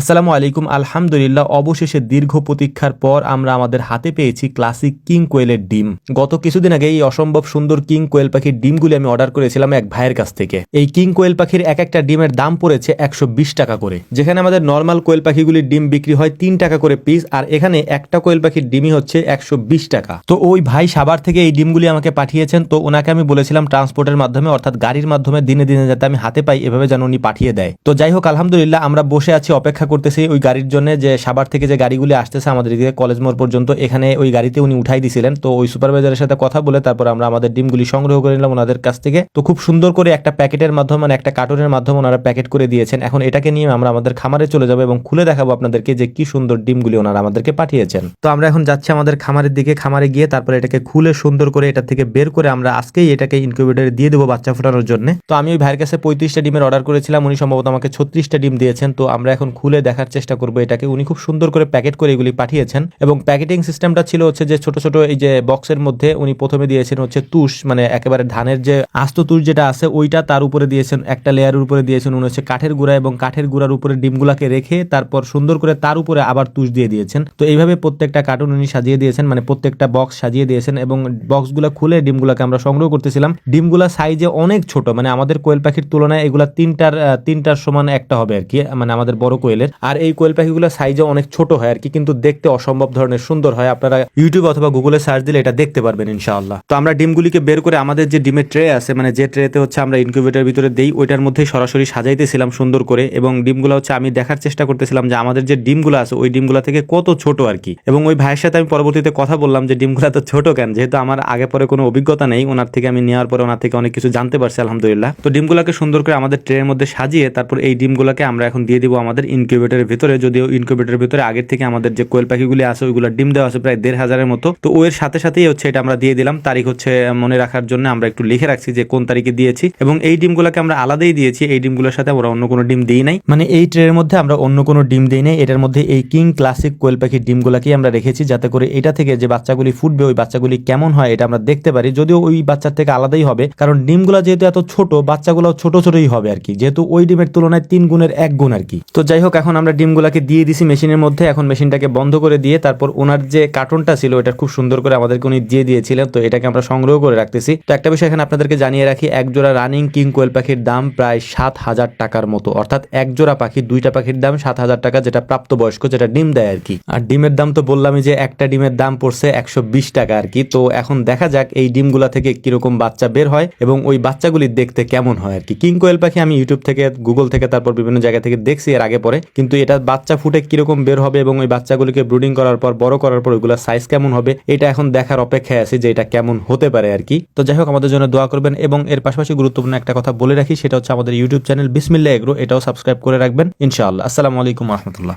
আসসালামু আলাইকুম, আলহামদুলিল্লাহ, অবশেষে দীর্ঘ প্রতীক্ষার পর আমরা আমাদের হাতে পেয়েছি ক্লাসিক কিং কোয়েলের ডিম। গত কিছুদিন আগে এই অসম্ভব সুন্দর কিং কোয়েল পাখির ডিমগুলি আমি অর্ডার করেছিলাম এক ভাইয়ের কাছ থেকে। এই কিং কোয়েল পাখির এক একটা ডিমের দাম পড়েছে একশো বিশ টাকা করে। যেখানে আমাদের নর্মাল কোয়েল পাখিগুলির ডিম বিক্রি হয় তিন টাকা করে পিস, আর এখানে একটা কোয়েল পাখির ডিমই হচ্ছে একশো বিশ টাকা। তো ওই ভাই সাবার থেকে এই ডিমগুলি আমাকে পাঠিয়েছেন, তো ওনাকে আমি বলেছিলাম ট্রান্সপোর্টের মাধ্যমে, অর্থাৎ গাড়ির মাধ্যমে দিনে দিনে যাতে আমি হাতে পাই, এভাবে যেন উনি পাঠিয়ে দেয়। তো যাই হোক, আলহামদুলিল্লাহ, আমরা বসে আছি, অপেক্ষা করতেছি ওই গাড়ির জন্য যে সাবার থেকে যে গাড়িগুলি আসতেছে আমাদের দিকে কলেজ মোড় পর্যন্ত, এখানে ওই গাড়িতে উনি উঠাই দিছিলেন। তো ওই সুপারভাইজারের সাথে কথা বলে তারপর আমরা আমাদের ডিমগুলি সংগ্রহ করে নিলাম ওনাদের কাছ থেকে। তো খুব সুন্দর করে একটা প্যাকেটের মাধ্যমে মানে একটা কার্টুনের মাধ্যমে ওনারা প্যাকেট করে দিয়েছেন। এখন এটাকে নিয়ে আমরা আমাদের খামারে চলে যাব এবং খুলে দেখাবো আপনাদেরকে যে কি সুন্দর ডিমগুলি ওনারা আমাদেরকে পাঠিয়েছেন। তো আমরা এখন যাচ্ছি আমাদের খামারের দিকে। খামারে গিয়ে তারপরে এটাকে খুলে সুন্দর করে এটা থেকে বের করে আমরা আজকেই এটাকে ইনকিউবেটরে দিয়ে দেবো বাচ্চা ফোটানোর জন্য। তো আমি ওই ভাইয়ের কাছে পঁয়ত্রিশটা ডিমের অর্ডার করেছিলাম। উনি সম্ভবত আমাকে ছত্রিশটা ডিম দিয়েছেন। তো আমরা এখন খুলে দেখার চেষ্টা করব এটাকে। উনি খুব সুন্দর করে প্যাকেট করে এগুলি পাঠিয়েছেন এবং প্যাকেটিং সিস্টেমটা ছিল হচ্ছে যে ছোট ছোট এই যে বক্সের মধ্যে উনি প্রথমে দিয়েছেন হচ্ছে তুষ মানে একেবারে ধানের যে আস্ত তুষ যেটা আছে, ওইটা তার উপরে দিয়েছেন, একটা লেয়ারের উপরে দিয়েছেন উনি হচ্ছে কাঠের গুঁড়া এবং কাঠের গুঁড়ার উপরে ডিমগুলাকে রেখে তারপর সুন্দর করে তার উপরে আবার তুষ দিয়ে দিয়েছেন। তো এইভাবে প্রত্যেকটা কার্টুন উনি সাজিয়ে দিয়েছেন মানে প্রত্যেকটা বক্স সাজিয়ে দিয়েছেন এবং বক্সগুলো খুলে ডিমগুলোকে আমরা সংগ্রহ করতেছিলাম। ডিমগুলা সাইজে অনেক ছোট মানে আমাদের কোয়েল পাখির তুলনায় এগুলা তিনটার তিনটার সমান একটা হবে আর কি মানে আমাদের বড় কোয়েলের। আর এই কোয়েল পাখিগুলো সাইজে অনেক ছোট হয় আর কি, কিন্তু দেখতে অসম্ভব ধরনের সুন্দর হয়। আপনারা ইউটিউব অথবা গুগলে সার্চ দিলে এটা দেখতে পারবেন ইনশাআল্লাহ। তো আমরা ডিমগুলিকে বের করে আমাদের যে ডিমের ট্রে আছে মানে যে ট্রেতে হচ্ছে আমরা ইনকিউবেটরের ভিতরে দেই, ওইটার মধ্যেই সরাসরি সাজাইতেছিলাম সুন্দর করে এবং ডিমগুলো হচ্ছে আমি দেখার চেষ্টা করতেছিলাম যে আমাদের যে ডিমগুলো আছে, ওই ডিমগুলো থেকে কত ছোট আর কি। এবং ওই ভাইয়ের সাথে আমি পরবর্তীতে কথা বললাম যে ডিমগুলো তো ছোট কেন, যেহেতু আমার আগে পরে কোনো অভিজ্ঞতা নেই, ওনার থেকে আমি নেওয়ার পরে ওনার থেকে অনেক কিছু জানতে পারছি, আলহামদুলিল্লাহ। তো ডিমগুলোকে সুন্দর করে আমাদের ট্রের মধ্যে সাজিয়ে তারপর এই ডিমগুলোকে আমরা এখন দিয়ে দিব আমাদের ইনকিউবেটরের ভিতরে, যদিও ইনকিউবেটরের ভিতরে আগের থেকে আমাদের যে কোয়েল পাখিগুলি আছে, ওইগুলো ডিম দেওয়া আছে প্রায় দেড় হাজারের মতো। তো ওর সাথে সাথেই হচ্ছে এটা আমরা দিয়ে দিলাম। তারিখ হচ্ছে মনে রাখার জন্য আমরা একটু লিখে রাখছি যে কোন তারিখে দিয়েছি। এবং এই ডিমগুলোকে আমরা আলাদাই দিয়েছি। এই ডিমগুলোর সাথে আমরা অন্য কোনো ডিম দিই নাই। মানে এই ট্রের মধ্যে আমরা অন্য কোনো ডিম দিই নাই। এটার মধ্যে এই কিং ক্লাসিক কোয়েল পাখির ডিমগুলোকেই আমরা রেখেছি, যাতে করে এটা থেকে যে বাচ্চাগুলি ফুটবে, ওই বাচ্চাগুলি কেমন হয় এটা আমরা দেখতে পারি। যদিও ওই বাচ্চার থেকে আলাদাই হবে, কারণ ডিমগুলো যেহেতু এত ছোট বাচ্চাগুলো ছোট ছোটই হবে আর কি। যেহেতু ওই ডিমের তুলনায় তিন গুণের এক গুণ আর কি। তো যাই হোক আমরা ডিমগুলোকে দিয়ে দিছি মেশিনের মধ্যে, এখন মেশিনটাকে বন্ধ করে দিয়ে তারপর ওনার যে কার্টনটা ছিল এটা খুব সুন্দর করে আমাদেরকে উনি দিয়ে দিয়েছিলেন। তো এটাকে আমরা সংগ্রহ করে রাখতেছি। তো একটা বিষয় এখানে আপনাদেরকে জানিয়ে রাখি এক জোড়া রানিং কিং কোয়েল পাখির দাম প্রায় সাত হাজার টাকার মতো। অর্থাৎ এক জোড়া পাখি, দুইটা পাখির দাম সাত হাজার টাকা, যেটা প্রাপ্তবয়স্ক, যেটা ডিম দেয় আর কি। আর ডিমের দাম তো বললামই যে একটা ডিমের দাম পড়ছে একশো বিশ টাকা আর কি। তো এখন দেখা যাক এই ডিমগুলা থেকে কীরকম বাচ্চা বের হয় এবং ওই বাচ্চাগুলি দেখতে কেমন হয় আর কি। কিং কোয়েল পাখি আমি ইউটিউব থেকে, গুগল থেকে, তারপর বিভিন্ন জায়গা থেকে দেখছি এর আগে পরে। কিন্তু এটা বাচ্চা ফুটে কীরকম বের হবে এবং ওই বাচ্চাগুলিকে ব্রুডিং করার পর, বড় করার পর ওইগুলোর সাইজ কেমন হবে, এটা এখন দেখার অপেক্ষায় আছে যে এটা কেমন হতে পারে আর কি। তো যাই হোক, আমাদের জন্য দোয়া করবেন এবং এর পাশাপাশি গুরুত্বপূর্ণ একটা কথা বলে রাখি, সেটা হচ্ছে আমাদের ইউটিউব চ্যানেল বিসমিল্লা এগ্রো, এটাও সাবস্ক্রাইব করে রাখবেন, ইনশাআল্লাহ। আসসালামু আলাইকুম রহমতুল্লাহ।